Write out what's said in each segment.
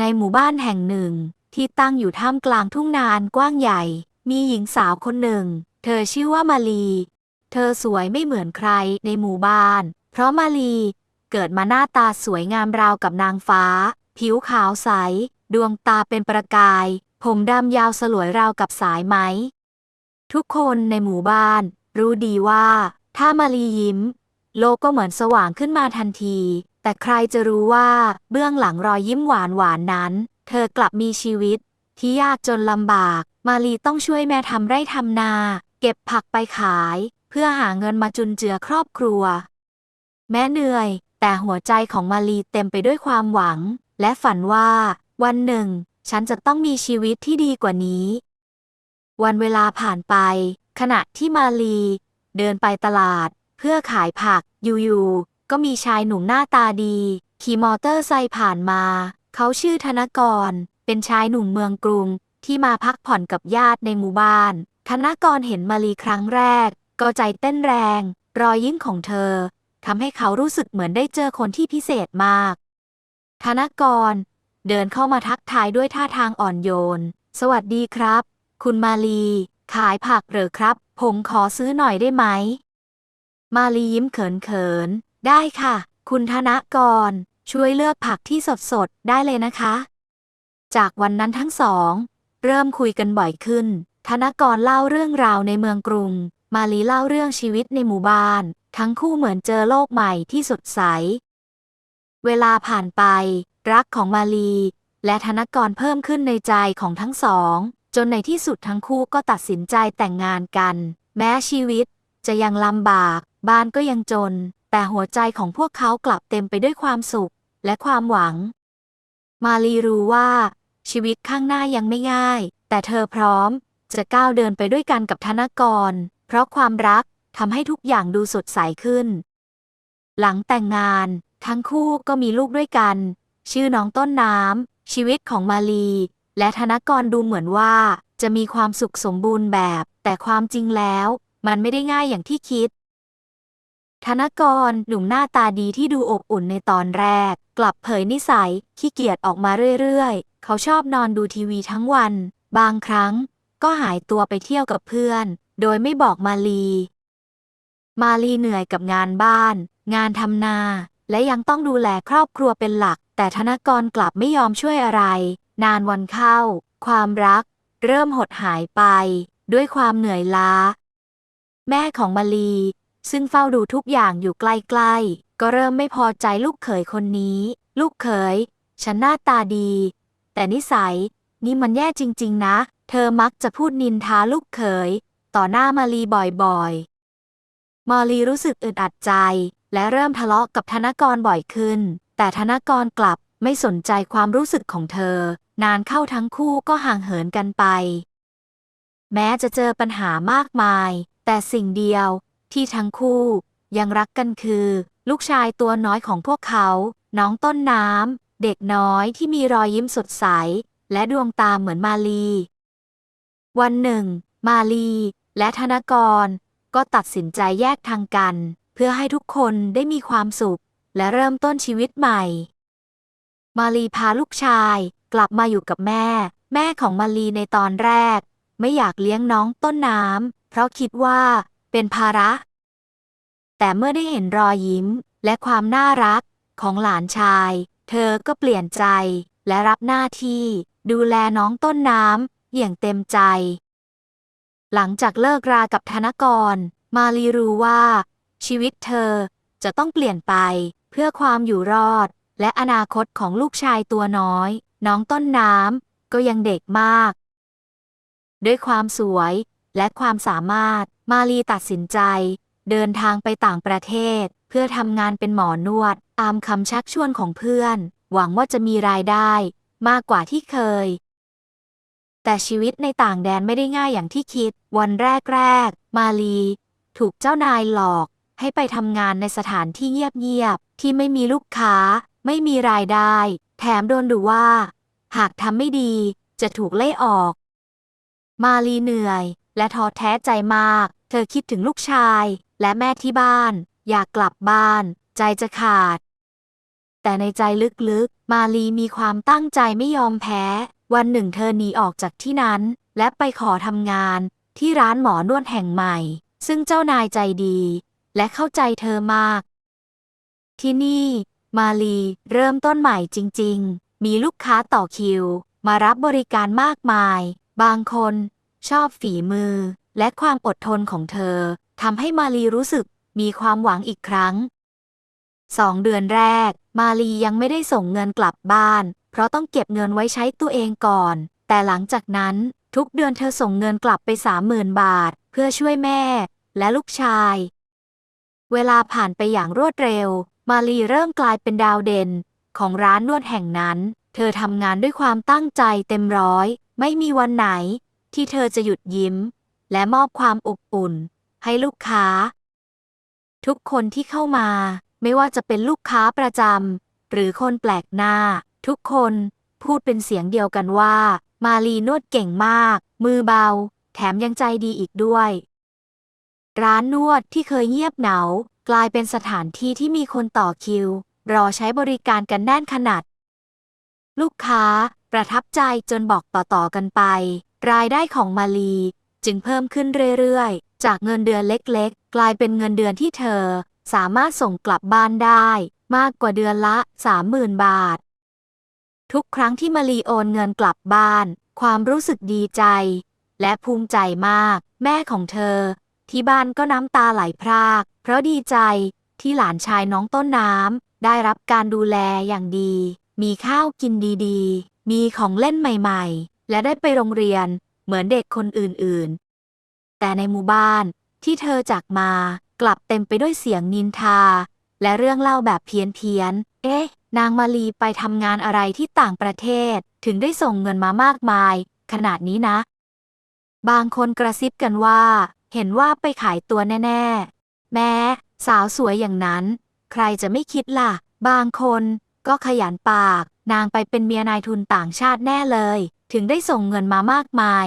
ในหมู่บ้านแห่งหนึ่ง ที่ตั้งอยู่ท่ามกลางทุ่งนานกว้างใหญ่ มีหญิงสาวคนหนึ่ง เธอชื่อว่ามาลี เธอสวยไม่เหมือนใครในหมู่บ้าน เพราะมาลีเกิดมาหน้าตาสวยงามราวกับนางฟ้า ผิวขาวใส ดวงตาเป็นประกาย ผมดำยาวสลวยราวกับสายไหม ทุกคนในหมู่บ้าน รู้ดีว่า ถ้ามาลียิ้ม โลกก็เหมือนสว่างขึ้นมาทันที แต่ใครจะรู้ว่าเบื้องหลังรอยยิ้มหวานหวานนั้น เธอกลับมีชีวิต ที่ยากจนลำบาก มาลีต้องช่วยแม่ทำไร่ทำนา เก็บผักไปขาย เพื่อหาเงินมาจุนเจือครอบครัว แม้เหนื่อย แต่หัวใจของมาลีเต็มไปด้วยความหวัง และฝันว่า วันหนึ่ง ฉันจะต้องมีชีวิตที่ดีกว่านี้ วันเวลาผ่านไป ขณะที่มาลี เดินไปตลาด เพื่อขายผักอยู่ๆ ก็มีชายหนุ่มหน้าตาดี ขี่มอเตอร์ไซค์ผ่านมา เขาชื่อธนกร เป็นชายหนุ่มเมืองกรุง ที่มาพักผ่อนกับญาติในหมู่บ้าน ธนกรเห็นมาลีครั้งแรก ก็ใจเต้นแรง รอยยิ้มของเธอทำให้เขารู้สึกเหมือนได้เจอคนที่พิเศษมาก ธนกร เดินเข้ามาทักทายด้วยท่าทางอ่อนโยน สวัสดีครับ คุณมาลี ขายผักเหรอครับ ผมขอซื้อหน่อยได้ไหม มาลียิ้มเขินๆ ได้ค่ะ คุณธนกร ช่วยเลือกผักที่สดๆ ได้เลยนะคะ จากวันนั้นทั้งสอง เริ่มคุยกันบ่อยขึ้น ธนกรเล่าเรื่องราวในเมืองกรุง มาลีเล่าเรื่องชีวิตในหมู่บ้าน ทั้งคู่เหมือนเจอโลกใหม่ที่สดใส เวลาผ่านไป รักของมาลี และธนกรเพิ่มขึ้นในใจของทั้งสอง จนในที่สุดทั้งคู่ก็ตัดสินใจแต่งงานกัน แม้ชีวิตจะยังลำบาก บ้านก็ยังจน แต่หัวใจของพวกเขากลับเต็มไปด้วยความสุขและความหวัง มาลีรู้ว่า ชีวิตข้างหน้ายังไม่ง่าย แต่เธอพร้อม จะก้าวเดินไปด้วยกันกับธนกร เพราะความรักทำให้ทุกอย่างดูสดใสขึ้น หลังแต่งงาน ทั้งคู่ก็มีลูกด้วยกัน ชื่อน้องต้นน้ำชีวิตของมาลี และธนกรดูเหมือนว่า จะมีความสุขสมบูรณ์แบบ แต่ความจริงแล้ว มันไม่ได้ง่ายอย่างที่คิด ธนกรหนุ่มหน้าตาดีที่ดูอบอุ่นในตอนแรก กลับเผยนิสัยขี้เกียจออกมาเรื่อยๆ เขาชอบนอนดูทีวีทั้งวัน บางครั้ง ก็หายตัวไปเที่ยวกับเพื่อน โดยไม่บอกมาลี มาลีเหนื่อยกับงานบ้าน งานทำนา และยังต้องดูแลครอบครัวเป็นหลัก แต่ธนกรกลับไม่ยอมช่วยอะไร นานวันเข้า ความรัก เริ่มหดหายไป ด้วยความเหนื่อยล้า แม่ของมาลี ซึ่งเฝ้าดูทุกอย่างอยู่ใกล้ๆ ก็เริ่มไม่พอใจลูกเขยคนนี้ ลูกเขย ฉันหน้าตาดี แต่นิสัย นี่มันแย่จริงๆนะ เธอมักจะพูดนินทาลูกเขย ต่อหน้ามาลีบ่อยๆ มาลีรู้สึกอึดอัดใจ และเริ่มทะเลาะกับธนกรบ่อยขึ้น แต่ธนกรกลับไม่สนใจความรู้สึกของเธอ นานเข้าทั้งคู่ก็ห่างเหินกันไป แม้จะเจอปัญหามากมาย แต่สิ่งเดียว ที่ทั้งคู่ยังรักกันคือ ลูกชายตัวน้อยของพวกเขา น้องต้นน้ำ เด็กน้อยที่มีรอยยิ้มสดใส และดวงตาเหมือนมาลี วันหนึ่ง มาลี และธนกร ก็ตัดสินใจแยกทางกัน เพื่อให้ทุกคนได้มีความสุข และเริ่มต้นชีวิตใหม่ มาลีพาลูกชายกลับมาอยู่กับแม่ แม่ของมาลีในตอนแรก ไม่อยากเลี้ยงน้องต้นน้ำเพราะคิดว่า เป็นภาระ แต่เมื่อได้เห็นรอยยิ้มและความน่ารักของหลานชาย เธอก็เปลี่ยนใจและรับหน้าที่ ดูแลน้องต้นน้ำอย่างเต็มใจ หลังจากเลิกรากับธนกร มาลีรู้ว่า ชีวิตเธอจะต้องเปลี่ยนไปเพื่อความอยู่รอด และอนาคตของลูกชายตัวน้อย น้องต้นน้ำก็ยังเด็กมาก ด้วยความสวยและความสามารถ มาลีตัดสินใจ เดินทางไปต่างประเทศ เพื่อทำงานเป็นหมอนวด ตามคำชักชวนของเพื่อน หวังว่าจะมีรายได้มากกว่าที่เคย แต่ชีวิตในต่างแดนไม่ได้ง่ายอย่างที่คิด วันแรกๆ มาลี ถูกเจ้านายหลอก ให้ไปทำงานในสถานที่เงียบๆ ที่ไม่มีลูกค้า ไม่มีรายได้ แถมโดนดูว่า หากทำไม่ดีจะถูกไล่ออก มาลีเหนื่อยและท้อแท้ใจมาก เธอคิดถึงลูกชาย และแม่ที่บ้าน อยากกลับบ้าน ใจจะขาด แต่ในใจลึกๆ มาลีมีความตั้งใจไม่ยอมแพ้ วันหนึ่งเธอหนีออกจากที่นั้น และไปขอทำงานที่ร้านหมอนวดแห่งใหม่ ซึ่งเจ้านายใจดี และเข้าใจเธอมาก ที่นี่ มาลีเริ่มต้นใหม่จริง ๆ มีลูกค้าต่อคิว มารับบริการมากมาย บางคน ชอบฝีมือ และความอดทนของเธอทำให้มาลีรู้สึกมีความหวังอีกครั้งสองเดือนแรก มาลียังไม่ได้ส่งเงินกลับบ้าน เพราะต้องเก็บเงินไว้ใช้ตัวเองก่อน แต่หลังจากนั้นทุกเดือนเธอส่งเงินกลับไปสามหมื่นบาท เพื่อช่วยแม่ และลูกชาย เวลาผ่านไปอย่างรวดเร็ว มาลีเริ่มกลายเป็นดาวเด่น ของร้านนวดแห่งนั้น เธอทำงานด้วยความตั้งใจเต็มร้อย ไม่มีวันไหน ที่เธอจะหยุดยิ้ม และมอบความอบอุ่น ให้ลูกค้า ทุกคนที่เข้ามา ไม่ว่าจะเป็นลูกค้าประจำหรือคนแปลกหน้า ทุกคนพูดเป็นเสียงเดียวกันว่า มาลีนวดเก่งมาก มือเบา แถมยังใจดีอีกด้วย ร้านนวดที่เคยเงียบเหงากลายเป็นสถานที่ที่มีคนต่อคิว รอใช้บริการกันแน่นขนาด ลูกค้าประทับใจจนบอกต่อๆกันไป รายได้ของมาลี จึงเพิ่มขึ้นเรื่อยๆ จากเงินเดือนเล็กๆ กลายเป็นเงินเดือนที่เธอ สามารถส่งกลับบ้านได้ มากกว่าเดือนละ 30,000 บาท ทุกครั้งที่มาลีโอนเงินกลับบ้าน ความรู้สึกดีใจ และภูมิใจมาก แม่ของเธอ ที่บ้านก็น้ำตาไหลพราก เพราะดีใจที่หลานชายน้องต้นน้ำได้รับการดูแลอย่างดี มีข้าวกินดีๆ มีของเล่นใหม่ ๆ และได้ไปโรงเรียน เหมือนเด็กคนอื่นๆ แต่ในหมู่บ้านที่เธอจากมากลับเต็มไปด้วยเสียงนินทา และเรื่องเล่าแบบเพี้ยนๆเอ๊ะ นางมาลีไปทำงานอะไรที่ต่างประเทศ ถึงได้ส่งเงินมามากมาย ขนาดนี้นะ บางคนกระซิบกันว่า เห็นว่าไปขายตัวแน่ ๆ แม้สาวสวยอย่างนั้น ใครจะไม่คิดล่ะ บางคนก็ขยันปาก นางไปเป็นเมียนายทุนต่างชาติแน่เลย ถึงได้ส่งเงินมามากมาย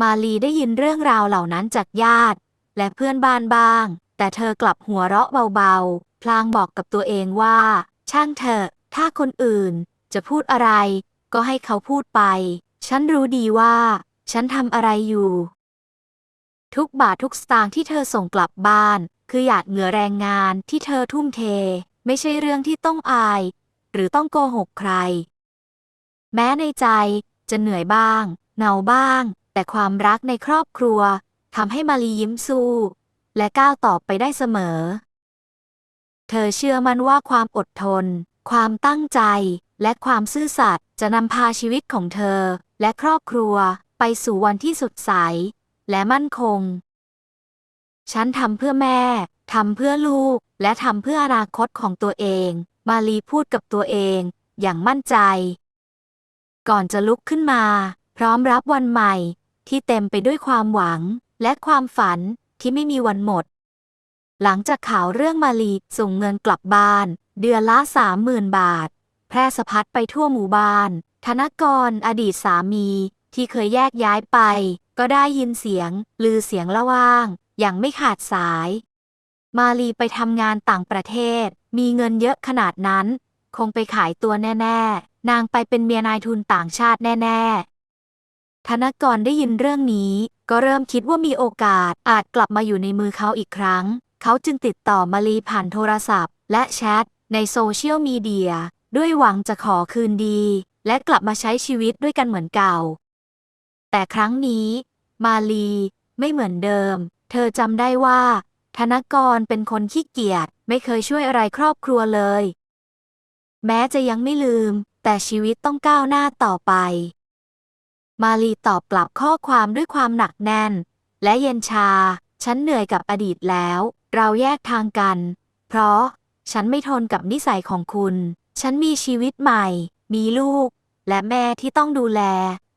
มาลีได้ยินเรื่องราวเหล่านั้นจากญาติ และเพื่อนบ้านบ้าง แต่เธอกลับหัวเราะเบาๆ พลางบอกกับตัวเองว่า ช่างเถอะ ถ้าคนอื่นจะพูดอะไร ก็ให้เขาพูดไป ฉันรู้ดีว่า ฉันทำอะไรอยู่ ทุกบาททุกสตางค์ที่เธอส่งกลับบ้าน คือหยาดเหงื่อแรงงานที่เธอทุ่มเท ไม่ใช่เรื่องที่ต้องอาย หรือต้องโกหกใคร แม้ในใจจะเหนื่อยบ้างเหงาบ้าง แต่ความรักในครอบครัวทำให้มาลียิ้มสู้ และก้าวต่อไปได้เสมอ เธอเชื่อมั่นว่าความอดทน ความตั้งใจ และความซื่อสัตย์จะนำพาชีวิตของเธอ และครอบครัวไปสู่วันที่สดใส และมั่นคง ฉันทำเพื่อแม่ทำเพื่อลูก และทำเพื่ออนาคตของตัวเอง มาลีพูดกับตัวเอง อย่างมั่นใจ ก่อนจะลุกขึ้นมา พร้อมรับวันใหม่ ที่เต็มไปด้วยความหวัง และความฝันที่ไม่มีวันหมด หลังจากข่าวเรื่องมาลีส่งเงินกลับบ้าน เดือนละสามหมื่นบาท แพร่สะพัดไปทั่วหมู่บ้าน ธนกรอดีตสามี ที่เคยแยกย้ายไป ก็ได้ยินเสียง ลือเสียงละว่าง อย่างไม่ขาดสาย มาลีไปทำงานต่างประเทศ มีเงินเยอะขนาดนั้น คงไปขายตัวแน่ ๆ นางไปเป็นเมียนายทุนต่างชาติแน่ ๆ ธนกรได้ยินเรื่องนี้ ก็เริ่มคิดว่ามีโอกาสอาจกลับมาอยู่ในมือเขาอีกครั้ง เขาจึงติดต่อมาลีผ่านโทรศัพท์ และแชทในโซเชียลมีเดียด้วยหวังจะขอคืนดี และกลับมาใช้ชีวิตด้วยกันเหมือนเก่า แต่ครั้งนี้ มาลีไม่เหมือนเดิม เธอจำได้ว่า ธนกรเป็นคนขี้เกียจไม่เคยช่วยอะไรครอบครัวเลย แม้จะยังไม่ลืม แต่ชีวิตต้องก้าวหน้าต่อไป มาลีตอบกลับข้อความด้วยความหนักแน่น และเย็นชา ฉันเหนื่อยกับอดีตแล้ว เราแยกทางกัน เพราะฉันไม่ทนกับนิสัยของคุณ ฉันมีชีวิตใหม่ มีลูก และแม่ที่ต้องดูแล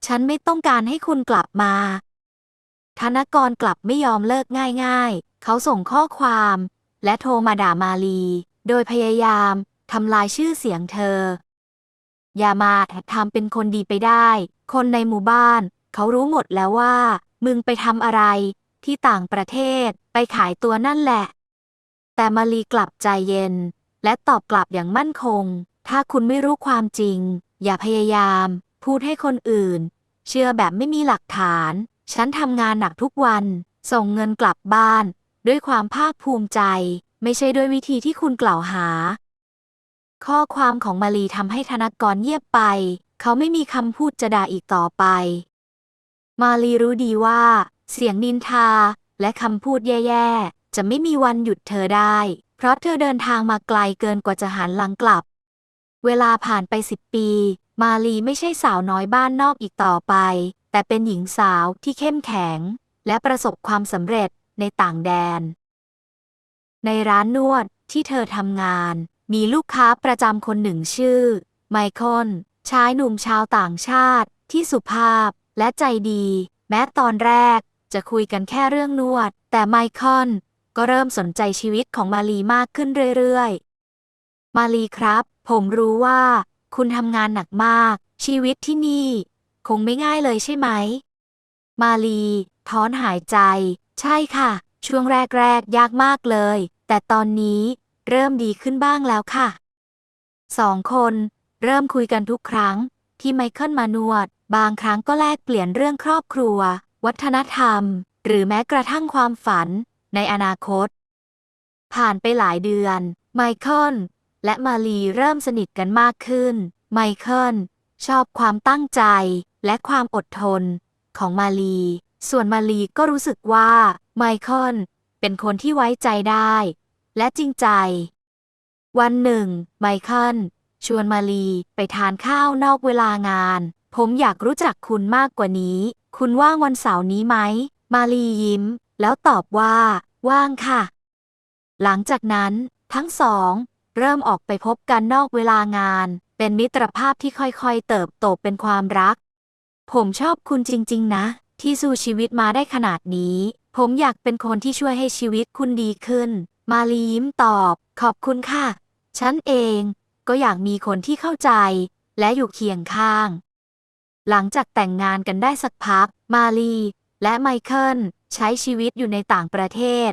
ฉันไม่ต้องการให้คุณกลับมาธนกรกลับไม่ยอมเลิกง่ายๆ เขาส่งข้อความ และโทรมาด่ามาลี โดยพยายามทำลายชื่อเสียงเธอ อย่ามาทำเป็นคนดีไปได้ คนในหมู่บ้าน เขารู้หมดแล้วว่า มึงไปทำอะไร ที่ต่างประเทศไปขายตัวนั่นแหละ แต่มาลีกลับใจเย็น และตอบกลับอย่างมั่นคง ถ้าคุณไม่รู้ความจริง อย่าพยายาม พูดให้คนอื่น เชื่อแบบไม่มีหลักฐาน ฉันทำงานหนักทุกวัน ส่งเงินกลับบ้าน ด้วยความภาคภูมิใจ ไม่ใช่ด้วยวิธีที่คุณกล่าวหา ข้อความของมาลีทำให้ธนกรเงียบไป เขาไม่มีคำพูดจะด่าอีกต่อไป มาลีรู้ดีว่า เสียงนินทาและคำพูดแย่ๆ จะไม่มีวันหยุดเธอได้ เพราะเธอเดินทางมาไกลเกินกว่าจะหันหลังกลับ เวลาผ่านไปสิบปี มาลีไม่ใช่สาวน้อยบ้านนอกอีกต่อไป แต่เป็นหญิงสาวที่เข้มแข็ง และประสบความสำเร็จในต่างแดน ในร้านนวดที่เธอทำงาน มีลูกค้าประจำคนหนึ่งชื่อ ไมเคิลชายหนุ่มชาวต่างชาติ ที่สุภาพและใจดี แม้ตอนแรกจะคุยกันแค่เรื่องนวด แต่ไมเคิลก็เริ่มสนใจชีวิตของมาลีมากขึ้นเรื่อยๆ มาลีครับ ผมรู้ว่า คุณทำงานหนักมาก ชีวิตที่นี่ คงไม่ง่ายเลยใช่ไหม มาลีถอนหายใจ ใช่ค่ะ ช่วงแรกๆ ยากมากเลย แต่ตอนนี้ เริ่มดีขึ้นบ้างแล้วค่ะสองคน เริ่มคุยกันทุกครั้ง ที่ไมเคิลมานวด บางครั้งก็แลกเปลี่ยนเรื่องครอบครัว วัฒนธรรม หรือแม้กระทั่งความฝัน ในอนาคต ผ่านไปหลายเดือน ไมเคิลและมาลีเริ่มสนิทกันมากขึ้น ไมเคิลชอบความตั้งใจและความอดทน ของมาลี ส่วนมาลีก็รู้สึกว่าไมเคิลเป็นคนที่ไว้ใจได้ และจริงใจ วันหนึ่ง ไมเคิลชวนมาลีไปทานข้าวนอกเวลางาน ผมอยากรู้จักคุณมากกว่านี้ คุณว่างวันเสาร์นี้ไหม มาลียิ้ม แล้วตอบว่า ว่างค่ะ หลังจากนั้น ทั้งสอง เริ่มออกไปพบกันนอกเวลางาน เป็นมิตรภาพที่ค่อยๆ เติบโตเป็นความรัก ผมชอบคุณจริง ๆ นะ ที่สู้ชีวิตมาได้ขนาดนี้ ผมอยากเป็นคนที่ช่วยให้ชีวิตคุณดีขึ้น มาลียิ้มตอบ ขอบคุณค่ะ ฉันเองก็อยากมีคนที่เข้าใจ และอยู่เคียงข้าง หลังจากแต่งงานกันได้สักพัก มาลี และไมเคิลใช้ชีวิตอยู่ในต่างประเทศ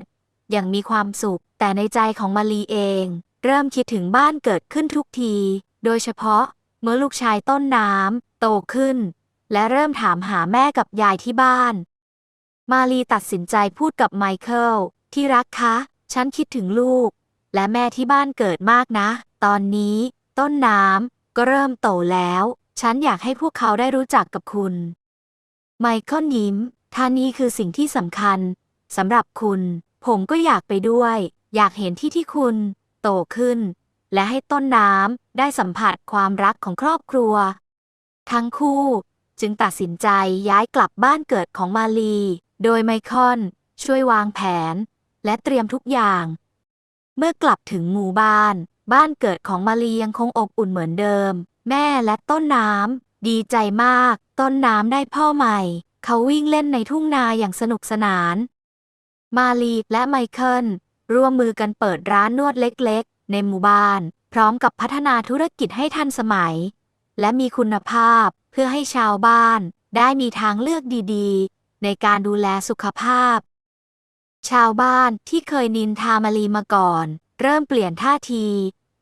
อย่างมีความสุข แต่ในใจของมาลีเอง เริ่มคิดถึงบ้านเกิดขึ้นทุกที โดยเฉพาะเมื่อลูกชายต้นน้ำโตขึ้น และเริ่มถามหาแม่กับยายที่บ้าน มาลีตัดสินใจพูดกับไมเคิลที่รักคะ ฉันคิดถึงลูก และแม่ที่บ้านเกิดมากนะ ตอนนี้ ต้นน้ำก็เริ่มโตแล้ว ฉันอยากให้พวกเขาได้รู้จักกับคุณ ไมเคิลยิ้มท่านี้คือสิ่งที่สำคัญสำหรับคุณ ผมก็อยากไปด้วย อยากเห็นที่ที่คุณ โตขึ้น และให้ต้นน้ำได้สัมผัสความรักของครอบครัว ทั้งคู่จึงตัดสินใจย้ายกลับบ้านเกิดของมาลี โดยไมเคิลช่วยวางแผน และเตรียมทุกอย่าง เมื่อกลับถึงหมู่บ้าน บ้านเกิดของมาลียังคงอบอุ่นเหมือนเดิม แม่และต้นน้ำดีใจมาก ต้นน้ำได้พ่อใหม่ เขาวิ่งเล่นในทุ่งนาอย่างสนุกสนาน มาลีและไมเคิลร่วมมือกันเปิดร้านนวดเล็กๆ ในหมู่บ้าน พร้อมกับพัฒนาธุรกิจให้ทันสมัย และมีคุณภาพเพื่อให้ชาวบ้าน ได้มีทางเลือกดีๆ ในการดูแลสุขภาพ ชาวบ้านที่เคยนินทามาลีมาก่อน เริ่มเปลี่ยนท่าที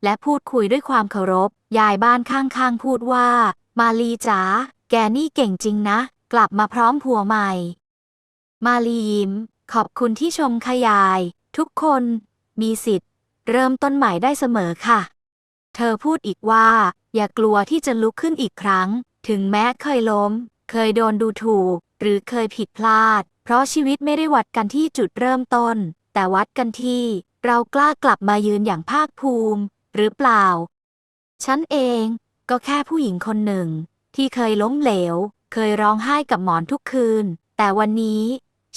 และพูดคุยด้วยความเคารพ ยายบ้านข้างๆพูดว่า มาลีจ๋าแกนี่เก่งจริงนะ กลับมาพร้อมผัวใหม่ มาลียิ้ม ขอบคุณที่ชมขยาย ทุกคนมีสิทธิ์ เริ่มต้นใหม่ได้เสมอค่ะ เธอพูดอีกว่า อย่ากลัวที่จะลุกขึ้นอีกครั้ง ถึงแม้เคยล้ม เคยโดนดูถูก หรือเคยผิดพลาด เพราะชีวิตไม่ได้วัดกันที่จุดเริ่มต้น แต่วัดกันที่เรากล้ากลับมายืนอย่างภาคภูมิ หรือเปล่า ฉันเองก็แค่ผู้หญิงคนหนึ่ง ที่เคยล้มเหลว เคยร้องไห้กับหมอนทุกคืน แต่วันนี้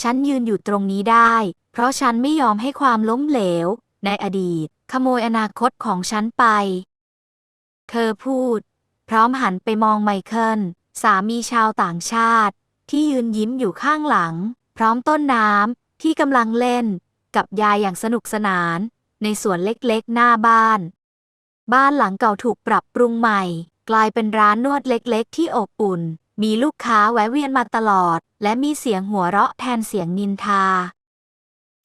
ฉันยืนอยู่ตรงนี้ได้ เพราะฉันไม่ยอมให้ความล้มเหลว ในอดีต ขโมยอนาคตของฉันไป เธอพูด พร้อมหันไปมองไมเคิลสามีชาวต่างชาติ ที่ยืนยิ้มอยู่ข้างหลัง พร้อมต้นน้ำที่กำลังเล่น กับยายอย่างสนุกสนาน ในสวนเล็กๆ หน้าบ้าน บ้านหลังเก่าถูกปรับปรุงใหม่ กลายเป็นร้านนวดเล็กๆ ที่อบอุ่น มีลูกค้าแวะเวียนมาตลอด และมีเสียงหัวเราะแทนเสียงนินทา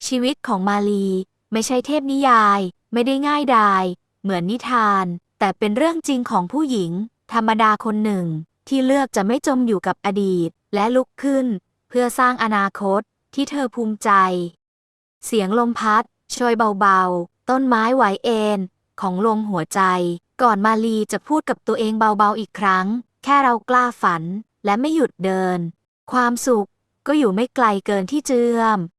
ชีวิตของมาลีไม่ใช่เทพนิยาย ไม่ได้ง่ายดาย เหมือนนิทาน แต่เป็นเรื่องจริงของผู้หญิง ธรรมดาคนหนึ่ง ที่เลือกจะไม่จมอยู่กับอดีต และลุกขึ้น เพื่อสร้างอนาคตที่เธอภูมิใจ เสียงลมพัดช่วยเบาๆ ต้นไม้ไหวเอ็นของลมหัวใจ ก่อนมาลีจะพูดกับตัวเองเบาๆอีกครั้ง แค่เรากล้าฝันและไม่หยุดเดิน ความสุขก็อยู่ไม่ไกลเกินที่เจือม